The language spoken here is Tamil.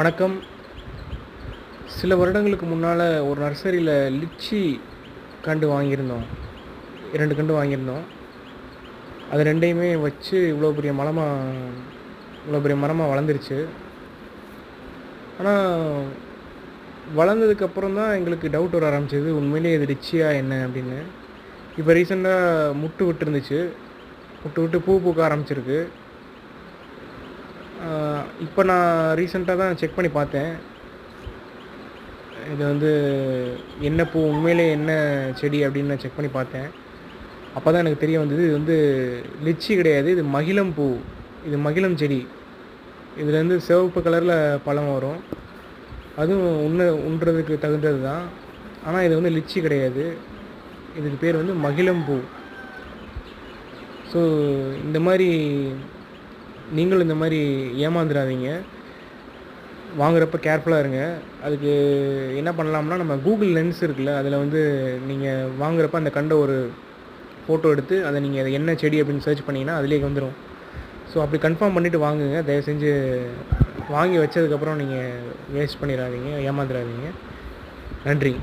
வணக்கம். சில வருடங்களுக்கு முன்னால் ஒரு நர்சரியில் லிச்சி கண்டு வாங்கியிருந்தோம். இரண்டு கண்டு வாங்கியிருந்தோம். அது ரெண்டையுமே வச்சு இவ்வளோ பெரிய மரமாக இவ்வளோ பெரிய மரமாக வளர்ந்துருச்சு. ஆனால் வளர்ந்ததுக்கப்புறம் தான் எங்களுக்கு டவுட் வர ஆரம்பிச்சது. உண்மையிலேயே இது லிச்சியா என்ன அப்படின்னு. இப்போ ரீசெண்டாக முட்டு விட்டுருந்துச்சு. முட்டு விட்டு பூ பூக்க ஆரம்பிச்சிருக்கு. இப்போ நான் ரீசெண்டாக தான் செக் பண்ணி பார்த்தேன். இது வந்து என்ன பூ உண்மையிலே என்ன செடி அப்படின்னு நான் செக் பண்ணி பார்த்தேன். அப்போ தான் எனக்கு தெரிய வந்தது இது வந்து லிச்சி கிடையாது இது மகிழம் பூ இது மகிழம் செடி. இதுலேருந்து சிவப்பு கலரில் பழம் வரும். அதுவும் உண்ண உண்றதுக்கு தகுந்தது தான் ஆனால் இது வந்து லிச்சி கிடையாது. இதுக்கு பேர் வந்து மகிழம் பூ. ஸோ இந்த மாதிரி நீங்களும் இந்த மாதிரி ஏமாந்துடாதீங்க. வாங்குறப்ப கேர்ஃபுல்லாக இருங்க. அதுக்கு என்ன பண்ணலாம்னா நம்ம கூகுள் லென்ஸ் இருக்குல்ல அதில் வந்து நீங்கள் வாங்குறப்ப அந்த கண்ட ஒரு ஃபோட்டோ எடுத்து அதை நீங்கள் அதை என்ன செடி அப்படின்னு சர்ச் பண்ணிங்கன்னா அதுலேயே வந்துடும் ஸோ அப்படி கன்ஃபார்ம் பண்ணிவிட்டு வாங்குங்க. தயவு செஞ்சு வாங்கி வச்சதுக்கப்புறம் நீங்கள் வேஸ்ட் பண்ணிடாதீங்க ஏமாந்துடாதீங்க. நன்றி.